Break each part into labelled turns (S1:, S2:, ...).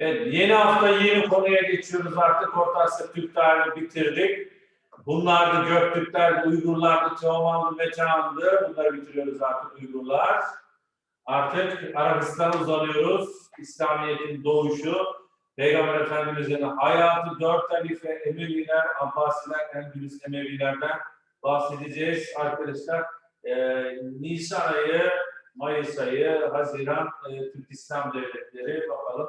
S1: Evet, yeni hafta yeni konuya geçiyoruz artık. Orta Asya Türk tarihini bitirdik. Bunlardı Göktürklerdi, Uygurlardı, Teomanlı, Metehan'dı. Bunları bitiriyoruz artık Uygurlar. Artık Arabistan'a uzanıyoruz. İslamiyet'in doğuşu, Peygamber Efendimiz'in hayatı, dört halife, Emeviler, Abbasiler, Endülüs Emevilerden bahsedeceğiz arkadaşlar. Ee, Nisan ayı, Mayıs ayı, Haziran, e, Türk İslam Devletleri bakalım.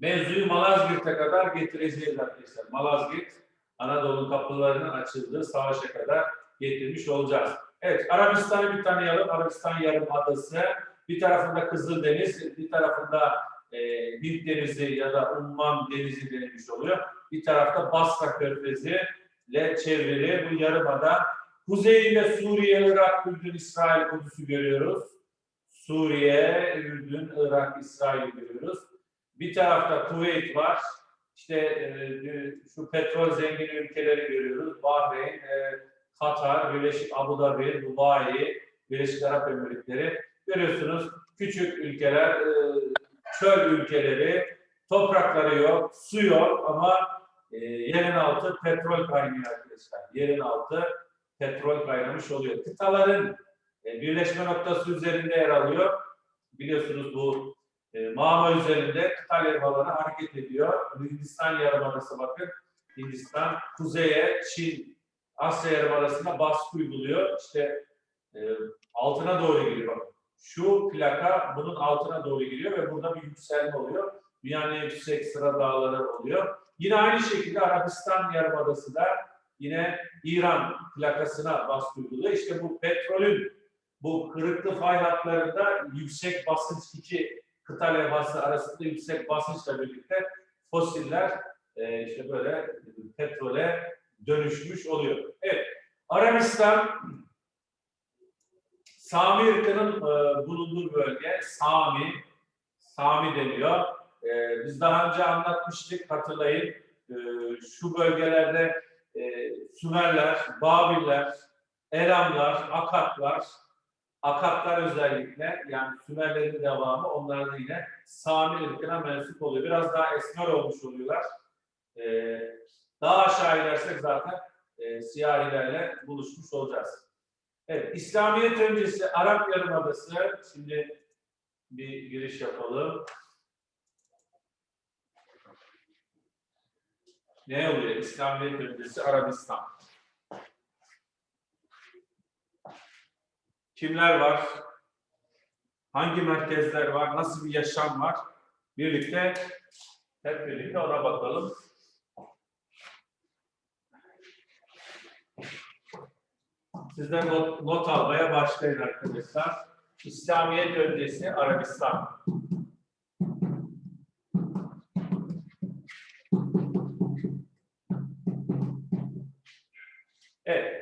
S1: Mevzuyu Malazgirt'e kadar getireceğiz arkadaşlar. Malazgirt, Anadolu kapılarının açıldığı savaşa kadar getirmiş olacağız. Evet, Arabistan'ı bir tanıyalım. Arabistan Yarımadası. Bir tarafında Kızıldeniz, bir tarafında e, Hint Denizi ya da Umman Denizi denilmiş oluyor. Bir tarafta Basra Körfezi ile çevrili bu yarımada. Kuzeyinde Suriye, Irak, Ürdün, İsrail Kudüs'ü görüyoruz. Suriye, Ürdün, Irak, İsrail görüyoruz. Bir tarafta Kuveyt var. İşte e, şu petrol zengin ülkeleri görüyoruz. Bahreyn, e, Katar, Birleşik Abu Dhabi, Dubai, Birleşik Arap Emirlikleri. Görüyorsunuz küçük ülkeler, e, çöl ülkeleri, toprakları yok, su yok ama e, yerin altı petrol kaynıyor arkadaşlar. Yerin altı petrol kaynamış oluyor. Kıtaların e, birleşme noktası üzerinde yer alıyor. Biliyorsunuz bu e, Mağma üzerinde kıta levhaları hareket ediyor. Hindistan yarımadası bakın. Hindistan kuzeye, Çin, Asya yarımadasına baskı uyguluyor. İşte e, altına doğru giriyor. Bakın. Şu plaka bunun altına doğru giriyor ve burada bir yükselme oluyor. Dünyanın en yüksek sıra dağları oluyor. Yine aynı şekilde Arabistan yarımadası da yine İran plakasına baskı uyguluyor. İşte bu petrolün bu kırıklı fay hatlarında yüksek basınç iki kıta levhası arasında yüksek basınçla birlikte fosiller e, işte böyle petrole dönüşmüş oluyor. Evet, Arabistan Sami ırkının e, bulunduğu bölge Sami, Sami deniyor. E, biz daha önce anlatmıştık, hatırlayın. E, şu bölgelerde e, Sümerler, Babiller, Elamlar, Akatlar, Akatlar özellikle yani Sümerlerin devamı onlar da yine Sami ırkına mensup oluyor. Biraz daha esmer olmuş oluyorlar. Ee, daha aşağı inersek zaten e, siyahilerle buluşmuş olacağız. Evet, İslamiyet öncesi Arap Yarımadası. Şimdi bir giriş yapalım. Ne oluyor? İslamiyet öncesi Arabistan. Kimler var? Hangi merkezler var? Nasıl bir yaşam var? Birlikte hep birlikte ona bakalım. Sizden not, not almaya başlayın arkadaşlar. İslamiyet öncesi Arabistan.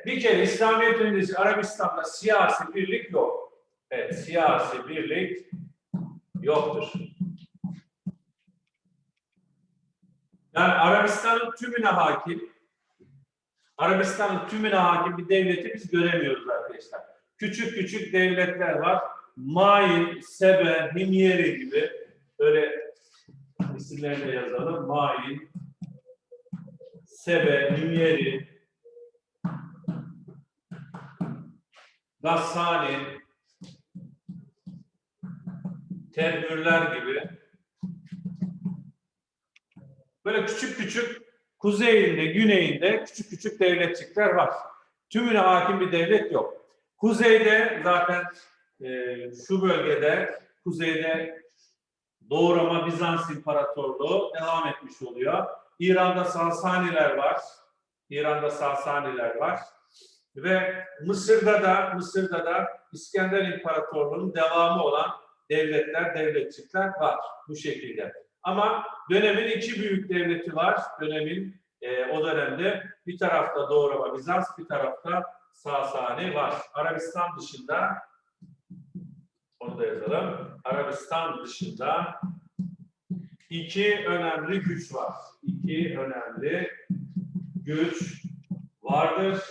S1: Bir kere İslamiyet öncesi Arabistan'da siyasi birlik yok. Evet, siyasi birlik yoktur. Yani Arabistan'ın tümüne hakim, Arabistan'ın tümüne hakim bir devleti biz göremiyoruz arkadaşlar. Küçük küçük devletler var. Main, Sebe, Himyeri gibi böyle isimlerini yazalım. Main, Sebe, Himyeri, Gassani, Tedbirler gibi böyle küçük küçük kuzeyinde, güneyinde küçük küçük devletçikler var. Tümüne hakim bir devlet yok. Kuzeyde zaten e, şu bölgede, kuzeyde Doğu Roma Bizans İmparatorluğu devam etmiş oluyor. İran'da Sasaniler var. İran'da Sasaniler var. Ve Mısır'da da Mısır'da da İskender İmparatorluğu'nun devamı olan devletler, devletçikler var bu şekilde. Ama dönemin iki büyük devleti var. Dönemin e, o dönemde bir tarafta Doğu Roma Bizans, bir tarafta Sasani var. Arabistan dışında onu da yazalım. Arabistan dışında iki önemli güç var. İki önemli güç vardır.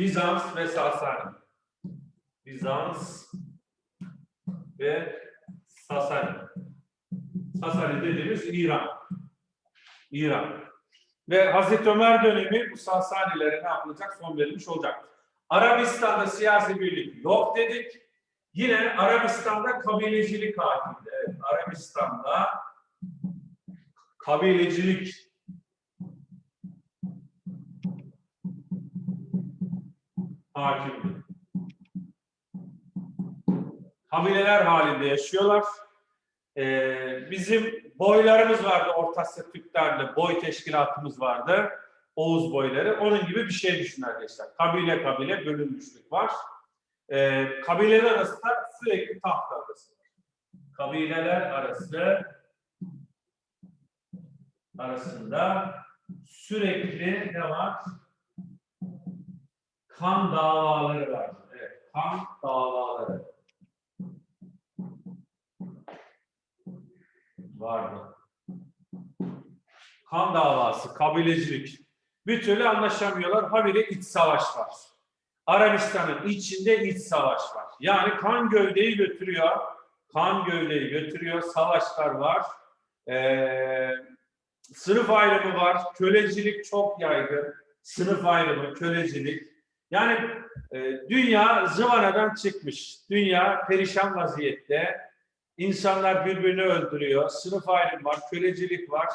S1: Bizans ve Sasani. Bizans ve Sasani. Sasani dediğimiz İran. İran. Ve Hazreti Ömer dönemi bu Sasanilere ne yapılacak? Son verilmiş olacak. Arabistan'da siyasi birlik yok dedik. Yine Arabistan'da kabilecilik hakimdi. Evet, Arabistan'da kabilecilik hakimdi. Kabileler halinde yaşıyorlar. Ee, bizim boylarımız vardı Orta Asya Türklerle boy teşkilatımız vardı. Oğuz boyları. Onun gibi bir şey düşün arkadaşlar. Kabile kabile bölünmüşlük var. Ee, kabileler arasında sürekli taht kavgası var. Kabileler arası arasında sürekli ne var? Kan davaları var. Evet, kan davaları. vardı. Kan davası, kabilecilik. Bir türlü anlaşamıyorlar. Habire iç savaş var. Arabistan'ın içinde iç savaş var. Yani kan gövdeyi götürüyor. Kan gövdeyi götürüyor. Savaşlar var. Ee, sınıf ayrımı var. Kölecilik çok yaygın. Sınıf ayrımı, kölecilik. Yani e, dünya zıvanadan çıkmış. Dünya perişan vaziyette. İnsanlar birbirini öldürüyor. Sınıf ayrımı var, kölecilik var.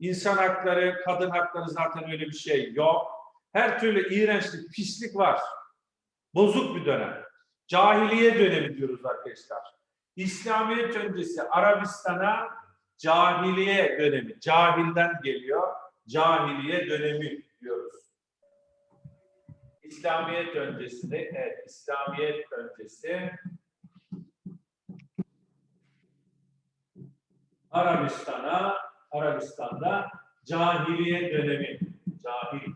S1: İnsan hakları, kadın hakları zaten öyle bir şey yok. Her türlü iğrençlik, pislik var. Bozuk bir dönem. Cahiliye dönemi diyoruz arkadaşlar. İslamiyet öncesi Arabistan'a cahiliye dönemi. Cahilden geliyor. Cahiliye dönemi. İslamiyet öncesi, evet İslamiyet öncesi Arabistan'a, Arabistan'da cahiliye dönemi, cahil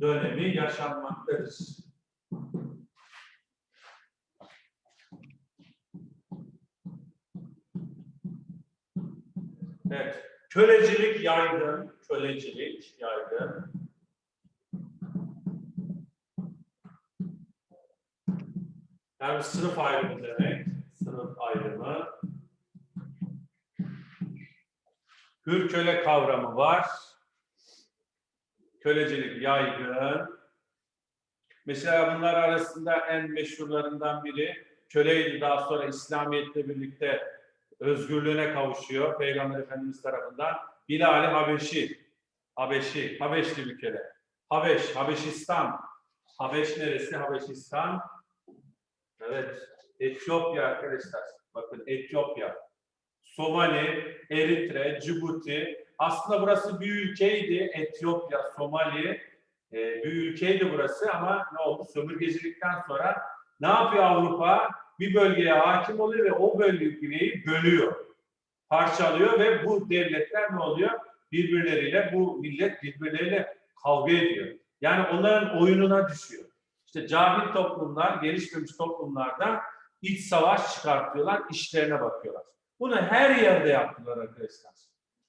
S1: dönemi yaşanmaktadır. Evet, kölecilik yaygın, kölecilik yaygın. Yani sınıf ayrımı demek, sınıf ayrımı. Hür köle kavramı var. Kölecilik yaygın. Mesela bunlar arasında en meşhurlarından biri köleydi daha sonra İslamiyet'le birlikte özgürlüğüne kavuşuyor Peygamber Efendimiz tarafından. Bilal-i Habeşi. Habeşi, Habeşli bir köle. Habeş, Habeşistan. Habeş neresi? Habeşistan. Evet, Etiyopya arkadaşlar. Bakın Etiyopya. Somali, Eritre, Cibuti. Aslında burası bir ülkeydi. Etiyopya, Somali. e, bir ülkeydi burası ama ne oldu? Sömürgecilikten sonra ne yapıyor Avrupa? Bir bölgeye hakim oluyor ve o bölgeyi bölüyor. Parçalıyor ve bu devletler ne oluyor? Birbirleriyle, bu millet birbirleriyle kavga ediyor. Yani onların oyununa düşüyor. İşte cahil toplumlar, gelişmemiş toplumlardan iç savaş çıkartıyorlar, işlerine bakıyorlar. Bunu her yerde yaptılar arkadaşlar.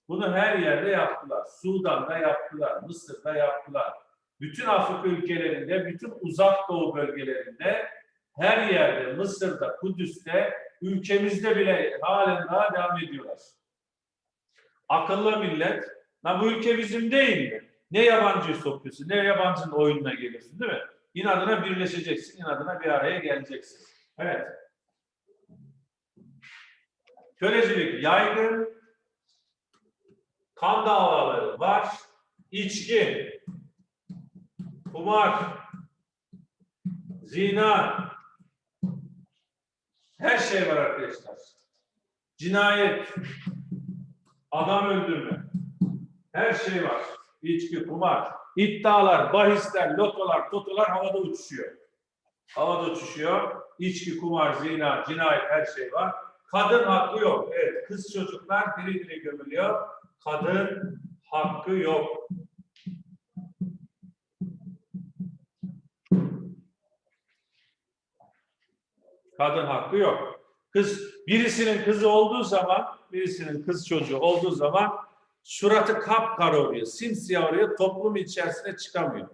S1: Bunu her yerde yaptılar. Sudan'da yaptılar, Mısır'da yaptılar. Bütün Afrika ülkelerinde, bütün uzak doğu bölgelerinde, her yerde, Mısır'da, Kudüs'te, ülkemizde bile halen daha devam ediyorlar. Akıllı millet, lan bu ülke bizim değil mi? Ne yabancıyı sokuyorsun, ne yabancının oyununa gelirsin değil mi? İnadına birleşeceksin, inadına bir araya geleceksin. Evet. Kölecilik yaygın, kan davaları var, içki, kumar, zina, her şey var arkadaşlar. Cinayet, adam öldürme, her şey var. İçki, kumar, iddialar, bahisler, lotolar, totolar havada uçuşuyor. Havada uçuşuyor. İçki, kumar, zina, cinayet her şey var. Kadın hakkı yok. Evet, kız çocuklar diri diri gömülüyor. Kadın hakkı yok. Kadın hakkı yok. Kız birisinin kızı olduğu zaman, birisinin kız çocuğu olduğu zaman suratı kapkara oluyor, simsiyah oluyor, toplum içerisine çıkamıyor.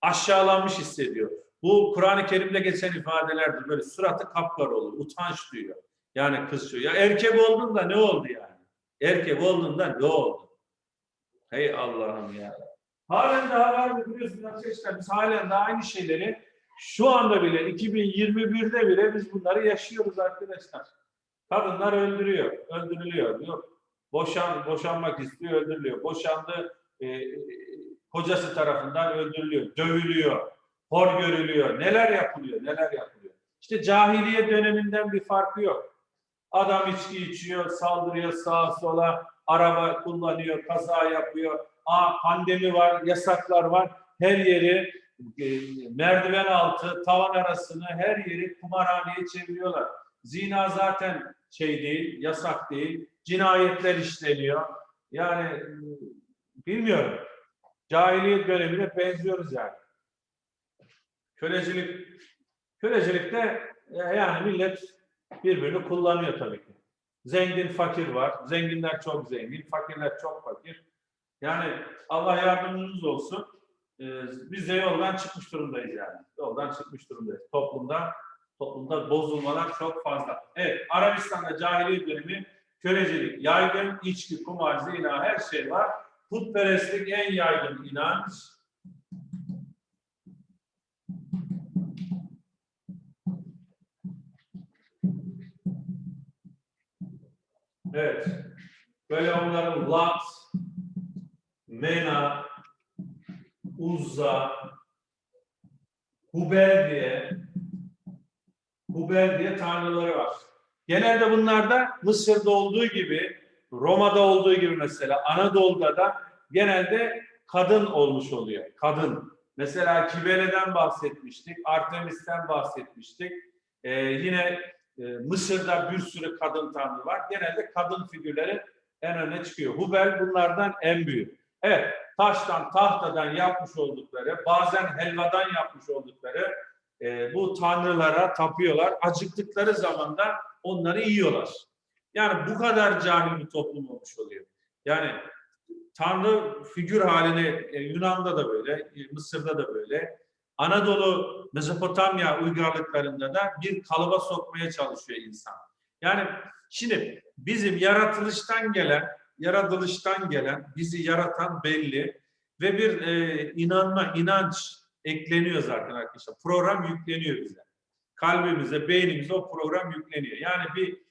S1: Aşağılanmış hissediyor. Bu Kur'an-ı Kerim'de geçen ifadelerdir. Böyle suratı kapkara olur. Utanç duyuyor. Yani kız diyor. Ya erkek oldun da ne oldu yani? Erkek oldun da ne oldu? Hey Allah'ım ya. Halen daha var mı biliyorsunuz arkadaşlar biz halen daha aynı şeyleri şu anda bile 2021'de bile biz bunları yaşıyoruz arkadaşlar. Kadınlar öldürüyor, öldürülüyor. Yok. Boşan, boşanmak istiyor, öldürülüyor. Boşandı, e, kocası tarafından öldürülüyor, dövülüyor, hor görülüyor. Neler yapılıyor, neler yapılıyor. İşte cahiliye döneminden bir farkı yok. Adam içki içiyor, saldırıyor sağa sola, araba kullanıyor, kaza yapıyor. Aa pandemi var, yasaklar var. Her yeri e, merdiven altı, tavan arasını her yeri kumarhaneye çeviriyorlar. Zina zaten şey değil, yasak değil. Cinayetler işleniyor. Yani e, bilmiyorum. Cahiliye dönemine benziyoruz yani. Kölecilik kölecilikte e, yani millet birbirini kullanıyor tabii ki. Zengin fakir var. Zenginler çok zengin, fakirler çok fakir. Yani Allah yardımcımız olsun. Ee, biz de yoldan çıkmış durumdayız yani. Yoldan çıkmış durumdayız. Toplumda toplumda bozulmalar çok fazla. Evet, Arabistan'da cahiliye dönemi kölecilik, yaygın, içki, kumar, zina her şey var. Putperestlik en yaygın inanç. Evet. Böyle onların Lat, Mena, Uzza, Hubel diye Hubel diye tanrıları var. Genelde bunlarda Mısır'da olduğu gibi, Roma'da olduğu gibi mesela Anadolu'da da genelde kadın olmuş oluyor. Kadın. Mesela Kibele'den bahsetmiştik, Artemis'ten bahsetmiştik. Ee, yine e, Mısır'da bir sürü kadın tanrı var. Genelde kadın figürleri en öne çıkıyor. Hubel bunlardan en büyük. Evet, taştan, tahtadan yapmış oldukları, bazen helvadan yapmış oldukları e, bu tanrılara tapıyorlar. Acıktıkları zaman da onları yiyorlar. Yani bu kadar cahil bir toplum olmuş oluyor. Yani tanrı figür haline Yunan'da da böyle, e, Mısır'da da böyle, Anadolu, Mezopotamya uygarlıklarında da bir kalıba sokmaya çalışıyor insan. Yani şimdi bizim yaratılıştan gelen, yaratılıştan gelen, bizi yaratan belli ve bir e, inanma, inanç ekleniyor zaten arkadaşlar. Program yükleniyor bize. Kalbimize, beynimize o program yükleniyor. Yani bir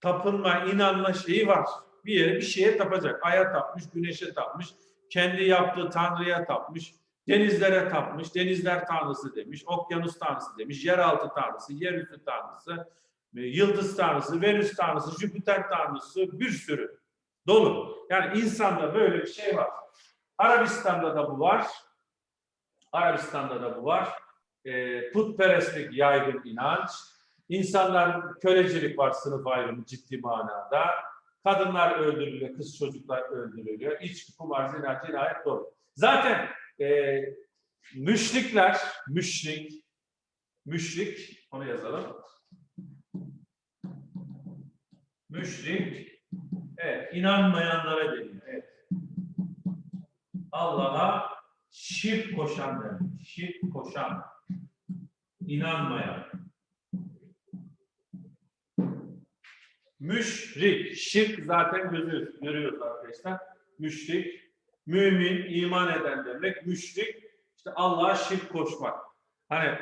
S1: tapınma, inanma şeyi var. Bir yere bir şeye tapacak. Aya tapmış, güneşe tapmış, kendi yaptığı tanrıya tapmış, denizlere tapmış, denizler tanrısı demiş, okyanus tanrısı demiş, yeraltı tanrısı, yerüstü tanrısı, e, yıldız tanrısı, Venüs tanrısı, Jüpiter tanrısı bir sürü dolu. Yani insanda böyle bir şey var. Arabistan'da da bu var. Arabistan'da da bu var. E, putperestlik yaygın inanç. İnsanlar kölecilik var sınıf ayrımı ciddi manada. Kadınlar öldürülüyor, kız çocuklar öldürülüyor. İçki, kumar, zina, cinayet doğru. Zaten e, müşrikler, müşrik, müşrik, onu yazalım. Müşrik, evet, inanmayanlara deniyor. Evet. Allah'a şirk koşan demek. Şirk koşan, inanmayan. Müşrik, şirk zaten görüyoruz, görüyoruz arkadaşlar. Müşrik, mümin, iman eden demek. Müşrik, işte Allah'a şirk koşmak. Hani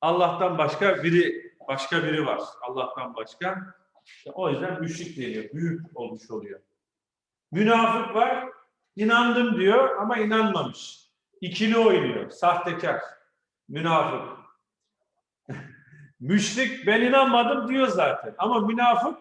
S1: Allah'tan başka biri, başka biri var. Allah'tan başka. İşte o yüzden müşrik deniyor. Büyük olmuş oluyor. Münafık var, inandım diyor ama inanmamış. İkili oynuyor, sahtekar, münafık. Müşrik ben inanmadım diyor zaten ama münafık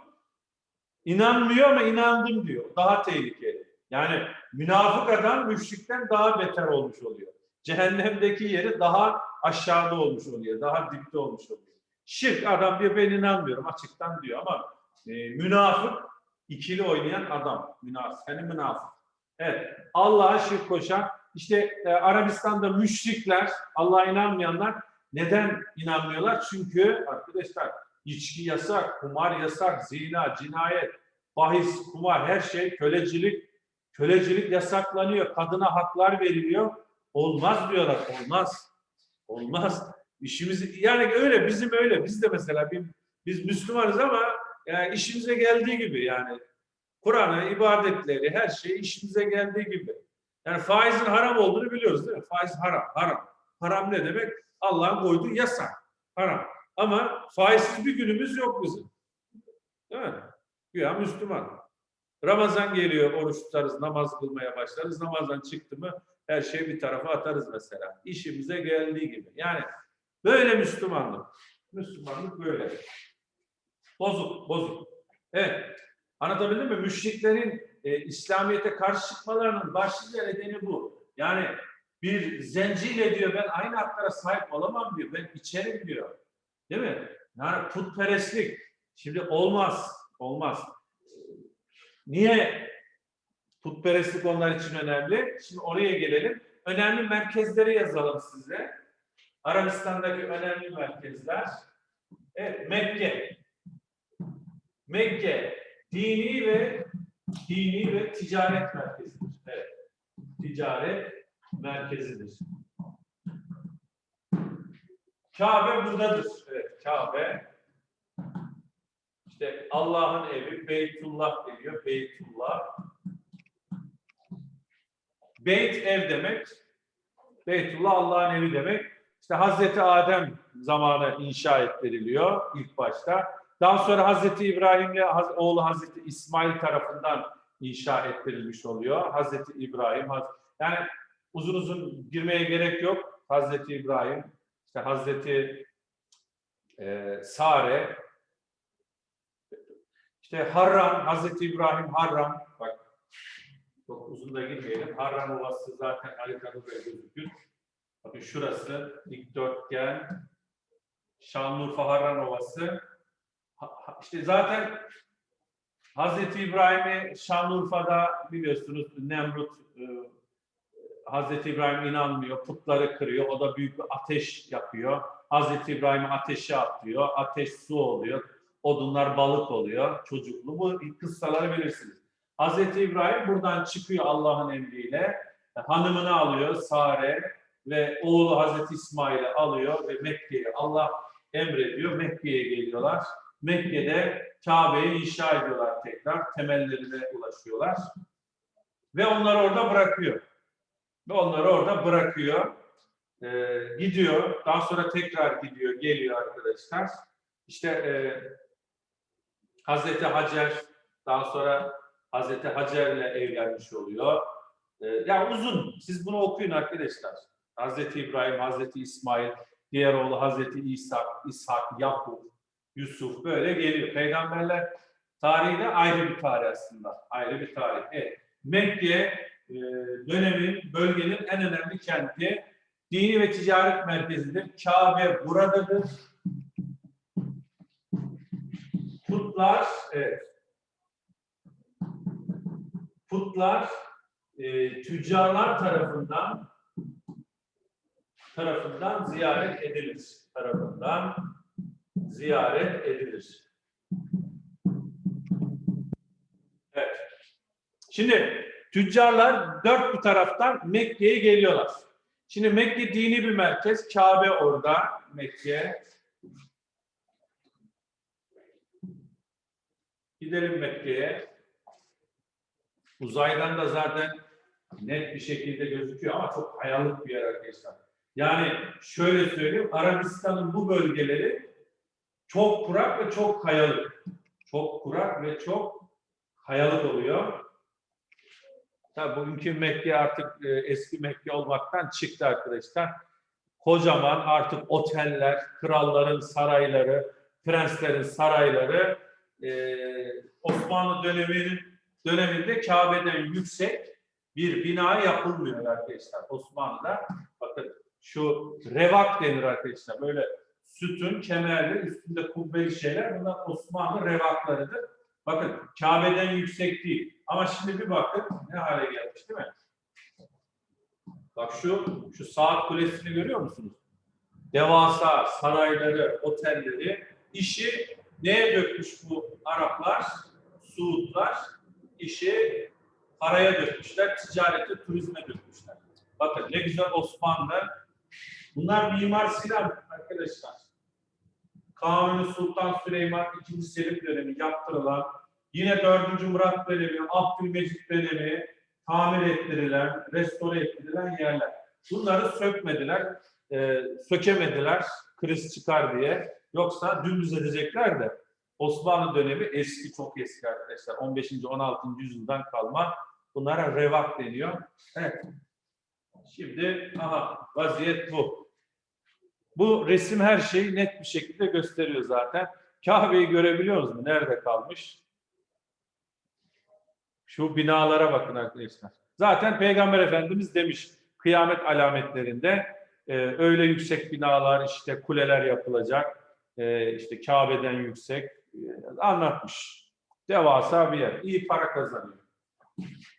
S1: inanmıyor ama inandım diyor. Daha tehlikeli. Yani münafık adam müşrikten daha beter olmuş oluyor. Cehennemdeki yeri daha aşağıda olmuş oluyor. Daha dipte olmuş oluyor. Şirk adam diyor ben inanmıyorum açıktan diyor ama e, münafık ikili oynayan adam. Münafık. Yani münafık. Evet. Allah'a şirk koşan işte e, Arabistan'da müşrikler, Allah'a inanmayanlar neden inanmıyorlar? Çünkü arkadaşlar içki yasak, kumar yasak, zina, cinayet, bahis, kumar her şey kölecilik, kölecilik yasaklanıyor. Kadına haklar veriliyor. Olmaz diyorlar, olmaz. Olmaz. İşimiz yani öyle bizim öyle. Biz de mesela bir, biz Müslümanız ama yani işimize geldiği gibi yani Kur'an'ı, ibadetleri, her şey işimize geldiği gibi. Yani faizin haram olduğunu biliyoruz değil mi? Faiz haram, haram. Haram ne demek? Allah'ın koyduğu yasak. Haram. Ama faizsiz bir günümüz yok bizim. Değil mi? Güya Müslüman. Ramazan geliyor, oruç tutarız, namaz kılmaya başlarız. Namazdan çıktı mı her şeyi bir tarafa atarız mesela. İşimize geldiği gibi. Yani böyle Müslümanlık. Müslümanlık böyle. Bozuk, bozuk. Evet. Anlatabildim mi? Müşriklerin e, İslamiyet'e karşı çıkmalarının başlıca nedeni bu. Yani bir zenciyle diyor ben aynı haklara sahip olamam diyor. Ben içerim diyor. Değil mi? Yani putperestlik. Şimdi olmaz. Olmaz. Niye putperestlik onlar için önemli? Şimdi oraya gelelim. Önemli merkezleri yazalım size. Arabistan'daki önemli merkezler. Evet, Mekke. Mekke dini ve dini ve ticaret merkezidir. Evet. Ticaret merkezidir. Kabe buradadır. Evet, Kabe. İşte Allah'ın evi Beytullah deniyor. Beytullah. Beyt ev demek. Beytullah Allah'ın evi demek. İşte Hazreti Adem zamanı inşa ettiriliyor ilk başta. Daha sonra Hazreti İbrahim'le oğlu Hazreti İsmail tarafından inşa ettirilmiş oluyor. Hazreti İbrahim, yani uzun uzun girmeye gerek yok. Hazreti İbrahim, işte Hazreti e, Sare, işte Harran, Hazreti İbrahim Harran, bak çok uzun da girmeyelim. Harran Ovası zaten haritada da gözükür. Bakın şurası dikdörtgen, Şanlıurfa Harran Ovası. Ha- İşte zaten Hazreti İbrahim'i Şanlıurfa'da biliyorsunuz Nemrut e, Hazreti İbrahim inanmıyor, putları kırıyor. O da büyük bir ateş yapıyor. Hazreti İbrahim'i ateşe atıyor. Ateş su oluyor. Odunlar balık oluyor. Çocuklu. Bu kıssaları bilirsiniz. Hazreti İbrahim buradan çıkıyor Allah'ın emriyle. Hanımını alıyor Sare ve oğlu Hazreti İsmail'i alıyor ve Mekke'ye Allah emrediyor. Mekke'ye geliyorlar. Mekke'de Kabe'yi inşa ediyorlar tekrar. Temellerine ulaşıyorlar. Ve onları orada bırakıyor. Ve onları orada bırakıyor. Ee, gidiyor. Daha sonra tekrar gidiyor. Geliyor arkadaşlar. İşte e, Hazreti Hacer daha sonra Hazreti Hacer'le evlenmiş oluyor. Ee, yani uzun. Siz bunu okuyun arkadaşlar. Hazreti İbrahim, Hazreti İsmail, diğer oğlu Hazreti İsa, İshak, Yakup, Yusuf böyle geliyor. Peygamberler tarihi de ayrı bir tarih aslında. Ayrı bir tarih. Evet. Mekke e, dönemin, bölgenin en önemli kenti. Dini ve ticaret merkezidir. Kabe buradadır. Putlar, evet. Putlar e, tüccarlar tarafından tarafından ziyaret edilir. Tarafından ziyaret edilir. Evet. Şimdi tüccarlar dört bir taraftan Mekke'ye geliyorlar. Şimdi Mekke dini bir merkez. Kabe orada. Mekke. Gidelim Mekke'ye. Uzaydan da zaten net bir şekilde gözüküyor ama çok hayalık bir yer arkadaşlar. Yani şöyle söyleyeyim, Arabistan'ın bu bölgeleri çok kurak ve çok kayalık. Çok kurak ve çok kayalık oluyor. Tabii bugünkü Mekke artık e, eski Mekke olmaktan çıktı arkadaşlar. Kocaman artık oteller, kralların sarayları, prenslerin sarayları e, Osmanlı döneminin döneminde Kabe'den yüksek bir bina yapılmıyor arkadaşlar. Osmanlı'da bakın şu revak denir arkadaşlar. Böyle sütun, kemerli, üstünde kubbeli şeyler. Bunlar Osmanlı revaklarıdır. Bakın Kabe'den yüksek değil. Ama şimdi bir bakın ne hale gelmiş değil mi? Bak şu şu saat kulesini görüyor musunuz? Devasa sarayları, otelleri, işi neye dökmüş bu Araplar, Suudlar? İşi paraya dökmüşler, ticarete, turizme dökmüşler. Bakın ne güzel Osmanlı Bunlar Mimar Sinan arkadaşlar. Kanuni Sultan Süleyman II. Selim dönemi yaptırılan, yine 4. Murat dönemi, Abdülmecit dönemi tamir ettirilen, restore ettirilen yerler. Bunları sökmediler, e, sökemediler kriz çıkar diye. Yoksa dümdüz edecekler de Osmanlı dönemi eski, çok eski arkadaşlar. 15. 16. yüzyıldan kalma. Bunlara revak deniyor. Evet. Şimdi aha vaziyet bu. Bu resim her şeyi net bir şekilde gösteriyor zaten. Kabe'yi görebiliyoruz mu? Nerede kalmış? Şu binalara bakın arkadaşlar. Zaten Peygamber Efendimiz demiş kıyamet alametlerinde e, öyle yüksek binalar işte kuleler yapılacak. E, işte Kabe'den yüksek e, anlatmış. Devasa bir yer. İyi para kazanıyor.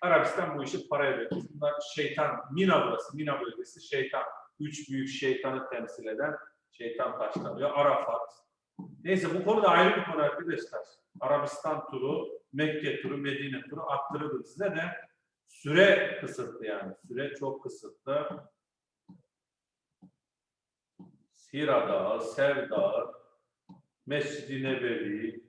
S1: Arabistan bu işi paraya veriyor. Bunlar şeytan, Mina burası, Mina bölgesi şeytan. Üç büyük şeytanı temsil eden şeytan taşlanıyor. Arafat. Neyse bu konu da ayrı bir konu arkadaşlar. Arabistan turu, Mekke turu, Medine turu attırırdım size de. Süre kısıtlı yani. Süre çok kısıtlı. Hira Dağı, Sev Dağı, Mescid-i Nebevi,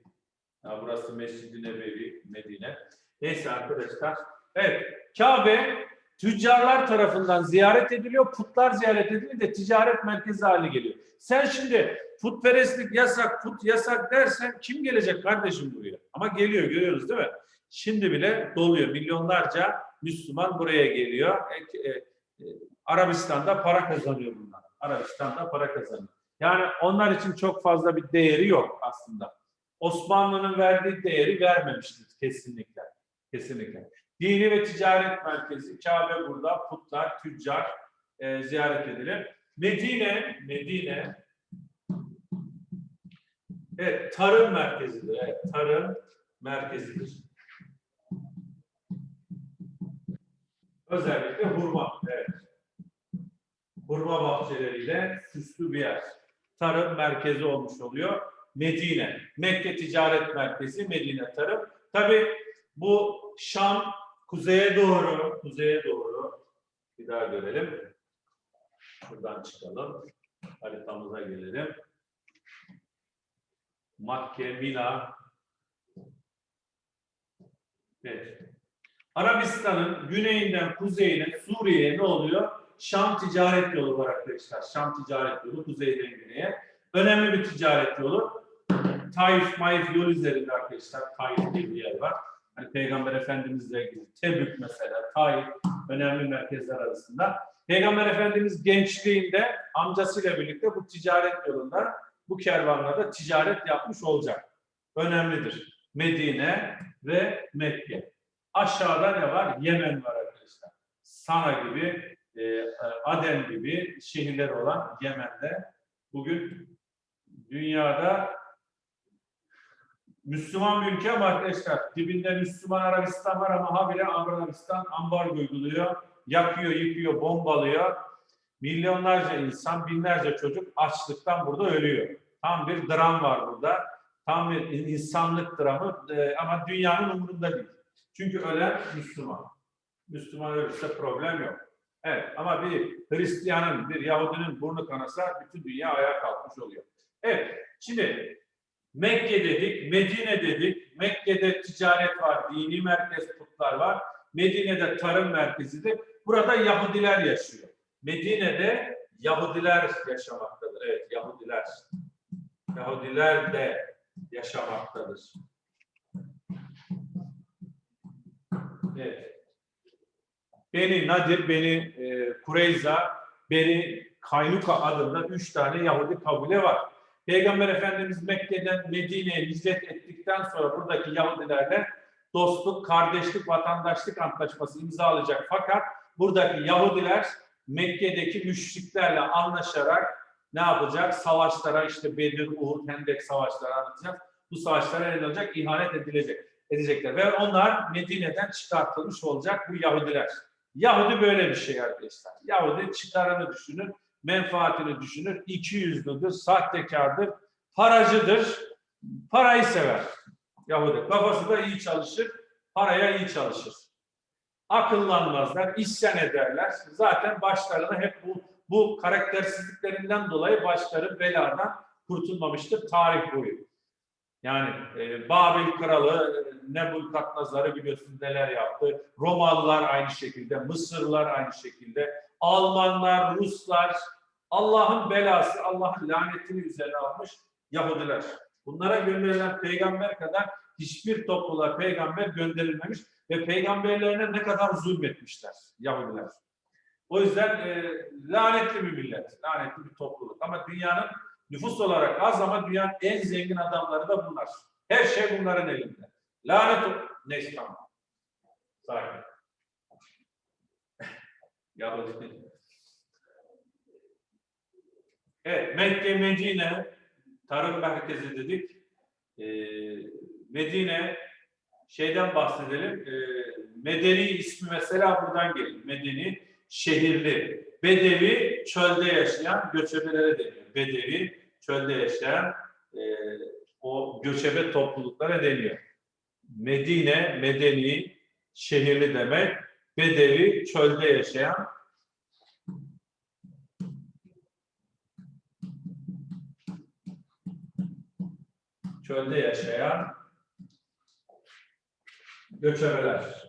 S1: ya burası Mescid-i Nebevi, Medine. Neyse arkadaşlar. Evet, Kabe tüccarlar tarafından ziyaret ediliyor, putlar ziyaret ediliyor de ticaret merkezi haline geliyor. Sen şimdi putperestlik yasak, put yasak dersen kim gelecek kardeşim buraya? Ama geliyor, görüyoruz değil mi? Şimdi bile doluyor. Milyonlarca Müslüman buraya geliyor. E, e, e, Arabistan'da para kazanıyor bunlar. Arabistan'da para kazanıyor. Yani onlar için çok fazla bir değeri yok aslında. Osmanlı'nın verdiği değeri vermemiştir kesinlikle. Kesinlikle. Dini ve ticaret merkezi, Kabe burada, putlar, tüccar e, ziyaret edilir. Medine, Medine, evet, tarım merkezidir. Evet, tarım merkezidir. Özellikle hurma, evet. Hurma bahçeleriyle süslü bir yer. Tarım merkezi olmuş oluyor. Medine, Mekke ticaret merkezi, Medine tarım. Tabii bu Şam kuzeye doğru, kuzeye doğru bir daha görelim. Buradan çıkalım. Haritamıza gelelim. Makke, Mina. Evet. Arabistan'ın güneyinden kuzeyine, Suriye'ye ne oluyor? Şam ticaret yolu var arkadaşlar. Şam ticaret yolu kuzeyden güneye. Önemli bir ticaret yolu. Taif, Maif yol üzerinde arkadaşlar. Taif diye bir yer var. Hani Peygamber Efendimizle ilgili Tebük mesela, Taif önemli merkezler arasında. Peygamber Efendimiz gençliğinde amcasıyla birlikte bu ticaret yolunda, bu kervanlarda ticaret yapmış olacak. Önemlidir. Medine ve Mekke. Aşağıda ne var? Yemen var arkadaşlar. Sana gibi, e, Aden gibi şehirler olan Yemen'de bugün dünyada Müslüman bir ülke ama arkadaşlar dibinde Müslüman Arabistan var ama habire Arabistan ambargo uyguluyor. Yakıyor, yıkıyor, bombalıyor. Milyonlarca insan, binlerce çocuk açlıktan burada ölüyor. Tam bir dram var burada. Tam bir insanlık dramı e, ama dünyanın umurunda değil. Çünkü ölen Müslüman. Müslüman ölürse problem yok. Evet ama bir Hristiyanın, bir Yahudinin burnu kanasa bütün dünya ayağa kalkmış oluyor. Evet, şimdi Mekke dedik, Medine dedik. Mekke'de ticaret var, dini merkez putlar var. Medine'de tarım merkezidir. Burada Yahudiler yaşıyor. Medine'de Yahudiler yaşamaktadır. Evet, Yahudiler. Yahudiler de yaşamaktadır. Evet. Beni Nadir, Beni e, Kureyza, Beni Kaynuka adında üç tane Yahudi kabile var. Peygamber Efendimiz Mekke'den Medine'ye hicret ettikten sonra buradaki Yahudilerle dostluk, kardeşlik, vatandaşlık antlaşması imzalayacak. Fakat buradaki Yahudiler Mekke'deki müşriklerle anlaşarak ne yapacak? Savaşlara işte Bedir, Uhud, Hendek savaşları anlatacak. Bu savaşlara ne olacak? İhanet edilecek, edecekler. Ve onlar Medine'den çıkartılmış olacak bu Yahudiler. Yahudi böyle bir şey arkadaşlar. Yahudi çıkarını düşünür, menfaatini düşünür, iki yüzlüdür, sahtekardır, paracıdır, parayı sever. Yahudi kafası da iyi çalışır, paraya iyi çalışır. Akıllanmazlar, isyan ederler. Zaten başlarına hep bu bu karaktersizliklerinden dolayı başları beladan kurtulmamıştır tarih boyu. Yani e, Babil kralı e, Nebukadnezar'ı biliyorsunuz neler yaptı. Romalılar aynı şekilde, Mısırlılar aynı şekilde, Almanlar, Ruslar, Allah'ın belası, Allah'ın lanetini üzerine almış Yahudiler. Bunlara gönderilen peygamber kadar hiçbir topluluğa peygamber gönderilmemiş ve peygamberlerine ne kadar zulmetmişler Yahudiler. O yüzden e, lanetli bir millet, lanetli bir topluluk. Ama dünyanın nüfus olarak az ama dünyanın en zengin adamları da bunlar. Her şey bunların elinde. Lanet. Neyse tamam. Sakin. Yahudi. Evet, Mekke, Medine, tarım merkezi dedik. Ee, Medine, şeyden bahsedelim. Ee, Medeni ismi mesela buradan geliyor. Medeni, şehirli. Bedevi, çölde yaşayan göçebelere deniyor. Bedevi, çölde yaşayan e, o göçebe topluluklara deniyor. Medine, medeni, şehirli demek. Bedevi, çölde yaşayan çölde yaşayan göçebeler.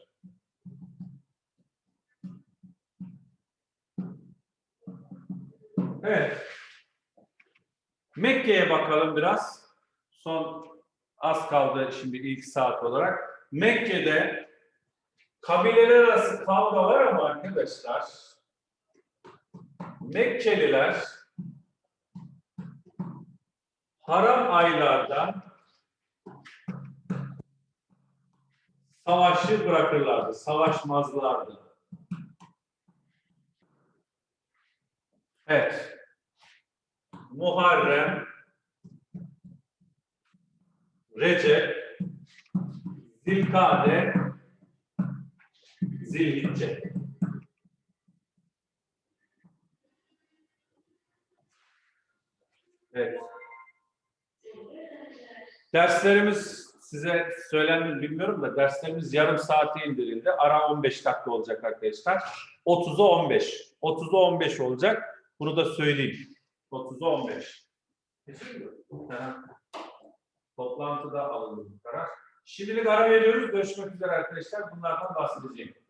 S1: Evet. Mekke'ye bakalım biraz. Son az kaldı şimdi ilk saat olarak. Mekke'de kabileler arası kavga var ama arkadaşlar Mekkeliler haram aylardan savaşı bırakırlardı, savaşmazlardı. Evet. Muharrem, Recep, Zilkade, Zilhicce. Evet. Derslerimiz size söylendi mi bilmiyorum da derslerimiz yarım saate indirildi. Ara 15 dakika olacak arkadaşlar. 30'a 15. 30'a 15 olacak. Bunu da söyleyeyim. 30'a 15. Aha. Toplantıda alındı karar. Şimdilik ara veriyoruz. Görüşmek üzere arkadaşlar. Bunlardan bahsedeceğim.